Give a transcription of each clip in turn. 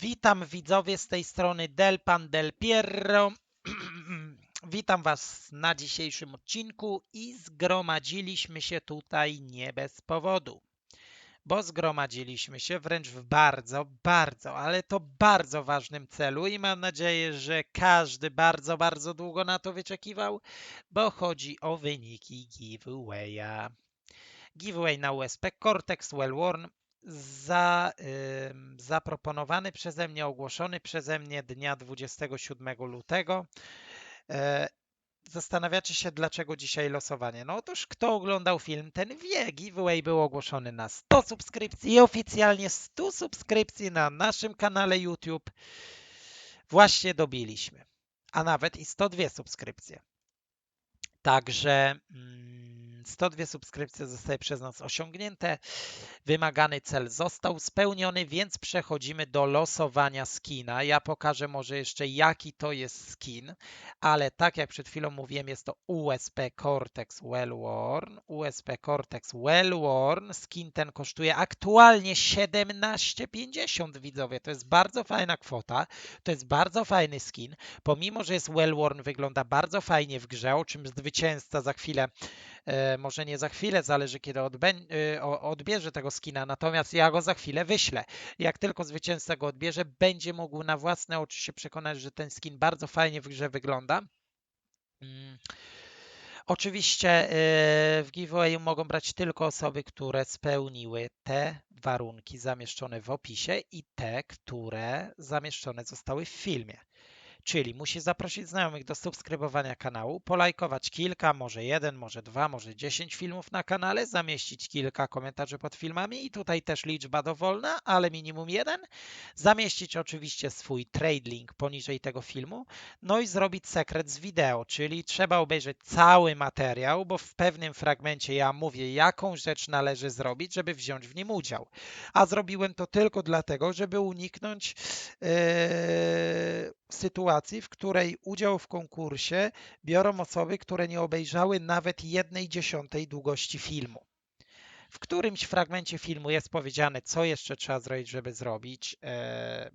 Witam widzowie z tej strony Del Pan Del Pierro. Witam Was na dzisiejszym odcinku i zgromadziliśmy się tutaj nie bez powodu, bo zgromadziliśmy się wręcz w bardzo, bardzo, ale to bardzo ważnym celu i mam nadzieję, że każdy bardzo, bardzo długo na to wyczekiwał, bo chodzi o wyniki giveawaya. Giveaway na USP Cortex Wellworn za, ym, zaproponowany przeze mnie, ogłoszony przeze mnie dnia 27 lutego. E, Zastanawiacie się, dlaczego dzisiaj losowanie? No otóż, kto oglądał film, ten wie. Giveaway był ogłoszony na 100 subskrypcji i oficjalnie 100 subskrypcji na naszym kanale YouTube właśnie dobiliśmy. A nawet i 102 subskrypcje. Także mm, 102 subskrypcje zostały przez nas osiągnięte. Wymagany cel został spełniony, więc przechodzimy do losowania skina. Ja pokażę może jeszcze jaki to jest skin, ale tak jak przed chwilą mówiłem, jest to USP Cortex Wellworn. USP Cortex Wellworn. Skin ten kosztuje aktualnie 17,50 widzowie. To jest bardzo fajna kwota. To jest bardzo fajny skin. Pomimo, że jest Wellworn, wygląda bardzo fajnie w grze, o czym zwycięzca za chwilę może nie za chwilę, zależy kiedy e, odbierze tego skina, natomiast ja go za chwilę wyślę. Jak tylko zwycięzca go odbierze, będzie mógł na własne oczy się przekonać, że ten skin bardzo fajnie w grze wygląda. Mm. Oczywiście e, w giveawayu mogą brać tylko osoby, które spełniły te warunki zamieszczone w opisie i te, które zamieszczone zostały w filmie. Czyli musi zaprosić znajomych do subskrybowania kanału, polajkować kilka, może jeden, może dwa, może dziesięć filmów na kanale, zamieścić kilka komentarzy pod filmami i tutaj też liczba dowolna, ale minimum jeden. Zamieścić oczywiście swój trade link poniżej tego filmu, no i zrobić sekret z wideo, czyli trzeba obejrzeć cały materiał, bo w pewnym fragmencie ja mówię, jaką rzecz należy zrobić, żeby wziąć w nim udział. A zrobiłem to tylko dlatego, żeby uniknąć yy, sytuacji, w której udział w konkursie biorą osoby, które nie obejrzały nawet jednej dziesiątej długości filmu. W którymś fragmencie filmu jest powiedziane, co jeszcze trzeba zrobić, żeby zrobić, e,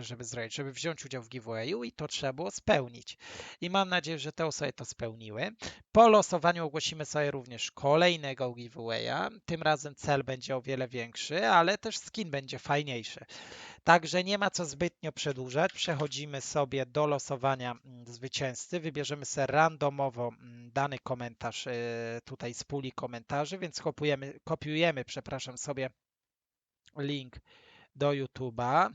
żeby zrobić, żeby wziąć udział w giveawayu i to trzeba było spełnić. I mam nadzieję, że te osoby to spełniły. Po losowaniu ogłosimy sobie również kolejnego giveawaya. Tym razem cel będzie o wiele większy, ale też skin będzie fajniejszy. Także nie ma co zbytnio przedłużać. Przechodzimy sobie do losowania mm, zwycięzcy. Wybierzemy sobie randomowo mm, dany komentarz y, tutaj z puli komentarzy, więc kopiujemy, kopiujemy przepraszam sobie link do YouTube'a.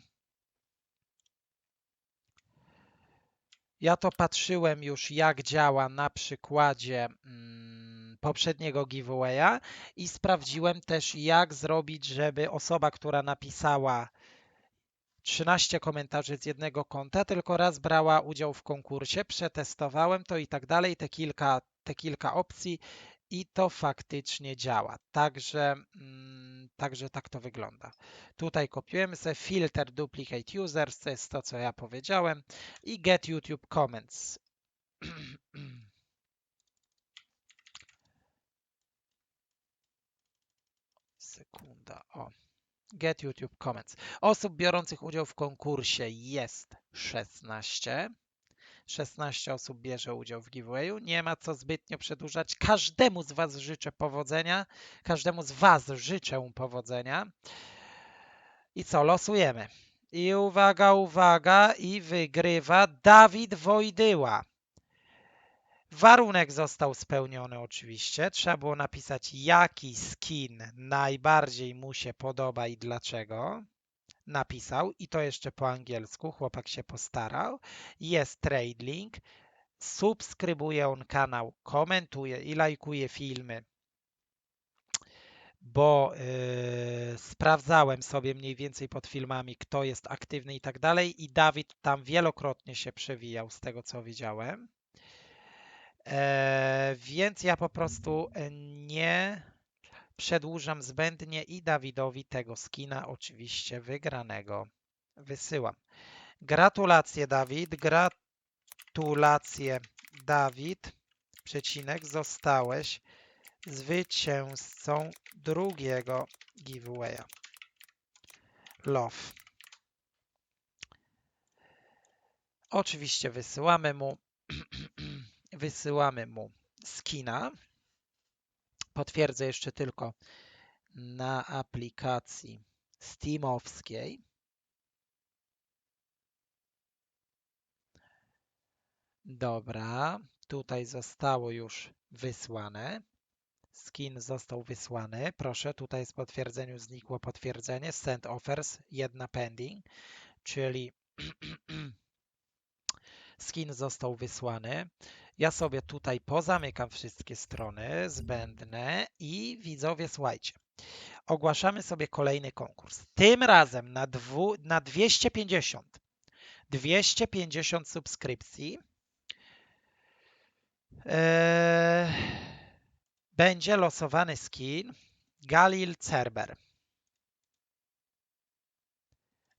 Ja to patrzyłem już, jak działa na przykładzie mm, poprzedniego giveawaya i sprawdziłem też, jak zrobić, żeby osoba, która napisała 13 komentarzy z jednego konta, tylko raz brała udział w konkursie, przetestowałem to i tak dalej, te kilka, te kilka opcji i to faktycznie działa. Także, mm, także tak to wygląda. Tutaj kopiujemy sobie filter duplicate users, to jest to, co ja powiedziałem i get YouTube comments. Sekunda, o. Get YouTube Comments. Osób biorących udział w konkursie jest 16. 16 osób bierze udział w giveawayu. Nie ma co zbytnio przedłużać. Każdemu z Was życzę powodzenia. Każdemu z Was życzę powodzenia. I co? Losujemy. I uwaga, uwaga, i wygrywa Dawid Wojdyła. Warunek został spełniony oczywiście. Trzeba było napisać, jaki skin najbardziej mu się podoba i dlaczego. Napisał i to jeszcze po angielsku. Chłopak się postarał. Jest trade link. Subskrybuje on kanał, komentuje i lajkuje filmy, bo yy, sprawdzałem sobie mniej więcej pod filmami, kto jest aktywny i tak dalej. I Dawid tam wielokrotnie się przewijał z tego, co widziałem. E, więc ja po prostu nie przedłużam zbędnie i Dawidowi tego skina oczywiście wygranego wysyłam. Gratulacje Dawid, gratulacje Dawid, przecinek, zostałeś zwycięzcą drugiego giveawaya. Love. Oczywiście wysyłamy mu wysyłamy mu skina. Potwierdzę jeszcze tylko na aplikacji Steamowskiej. Dobra, tutaj zostało już wysłane. Skin został wysłany. Proszę, tutaj z potwierdzeniu znikło potwierdzenie. Send offers, jedna pending, czyli skin został wysłany. Ja sobie tutaj pozamykam wszystkie strony zbędne i widzowie, słuchajcie, ogłaszamy sobie kolejny konkurs. Tym razem na, dwu, na 250. 250 subskrypcji. Eee, będzie losowany skin Galil Cerber.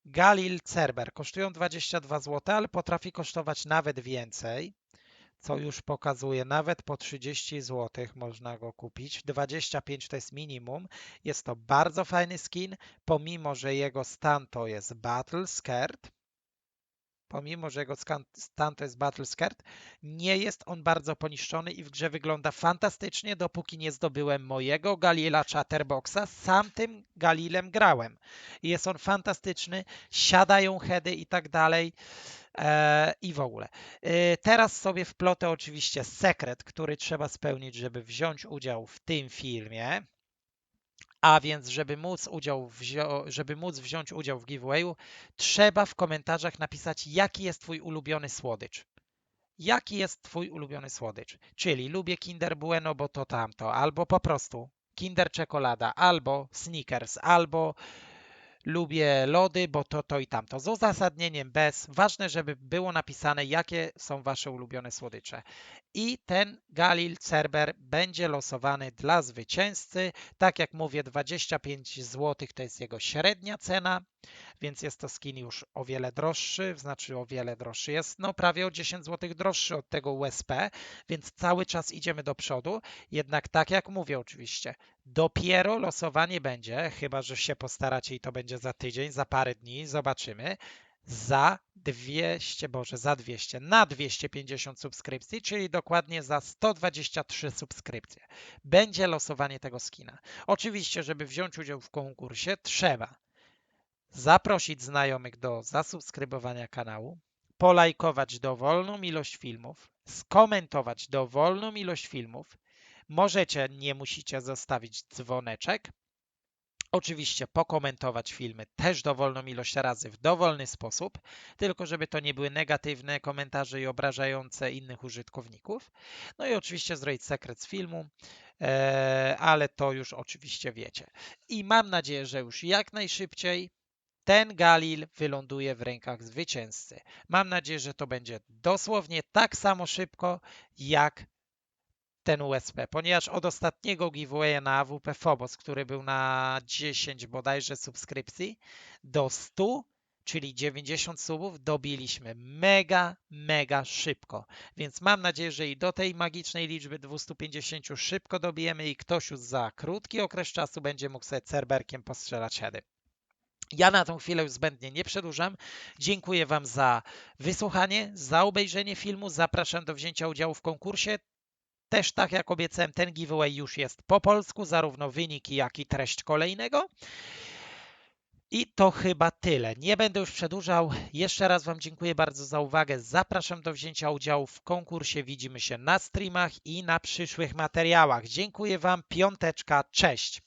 Galil Cerber kosztują 22 zł, ale potrafi kosztować nawet więcej, co już pokazuje, nawet po 30 zł można go kupić. 25 to jest minimum. Jest to bardzo fajny skin, pomimo że jego stan to jest Battle Scared pomimo że jego stan to jest Battle Skirt, nie jest on bardzo poniszczony i w grze wygląda fantastycznie, dopóki nie zdobyłem mojego Galila Chatterboxa. Sam tym Galilem grałem. Jest on fantastyczny, siadają heady i tak dalej. E, I w ogóle. E, teraz sobie wplotę oczywiście sekret, który trzeba spełnić, żeby wziąć udział w tym filmie. A więc, żeby móc, udział żeby móc wziąć udział w giveawayu, trzeba w komentarzach napisać, jaki jest Twój ulubiony słodycz. Jaki jest Twój ulubiony słodycz? Czyli lubię Kinder Bueno, bo to tamto, albo po prostu Kinder Czekolada, albo Snickers, albo lubię lody, bo to, to i tamto. Z uzasadnieniem bez. Ważne, żeby było napisane, jakie są Wasze ulubione słodycze. I ten Galil Cerber będzie losowany dla zwycięzcy. Tak jak mówię, 25 zł to jest jego średnia cena więc jest to skin już o wiele droższy, znaczy o wiele droższy jest, no prawie o 10 zł droższy od tego USP, więc cały czas idziemy do przodu. Jednak tak jak mówię oczywiście, dopiero losowanie będzie, chyba że się postaracie i to będzie za tydzień, za parę dni, zobaczymy za 200, boże, za 200, na 250 subskrypcji, czyli dokładnie za 123 subskrypcje. Będzie losowanie tego skina. Oczywiście, żeby wziąć udział w konkursie, trzeba zaprosić znajomych do zasubskrybowania kanału, polajkować dowolną ilość filmów, skomentować dowolną ilość filmów. Możecie, nie musicie zostawić dzwoneczek. Oczywiście pokomentować filmy też dowolną ilość razy w dowolny sposób, tylko żeby to nie były negatywne komentarze i obrażające innych użytkowników. No i oczywiście zrobić sekret z filmu, e, ale to już oczywiście wiecie. I mam nadzieję, że już jak najszybciej ten Galil wyląduje w rękach zwycięzcy. Mam nadzieję, że to będzie dosłownie tak samo szybko jak ten USP, ponieważ od ostatniego giveawaya na AWP Phobos, który był na 10 bodajże subskrypcji, do 100, czyli 90 subów, dobiliśmy mega, mega szybko. Więc mam nadzieję, że i do tej magicznej liczby 250 szybko dobijemy i ktoś już za krótki okres czasu będzie mógł sobie cerberkiem postrzelać. Ja na tą chwilę już zbędnie nie przedłużam. Dziękuję Wam za wysłuchanie, za obejrzenie filmu. Zapraszam do wzięcia udziału w konkursie. Też tak jak obiecałem, ten giveaway już jest po polsku, zarówno wyniki, jak i treść kolejnego. I to chyba tyle. Nie będę już przedłużał. Jeszcze raz Wam dziękuję bardzo za uwagę. Zapraszam do wzięcia udziału w konkursie. Widzimy się na streamach i na przyszłych materiałach. Dziękuję Wam. Piąteczka. Cześć.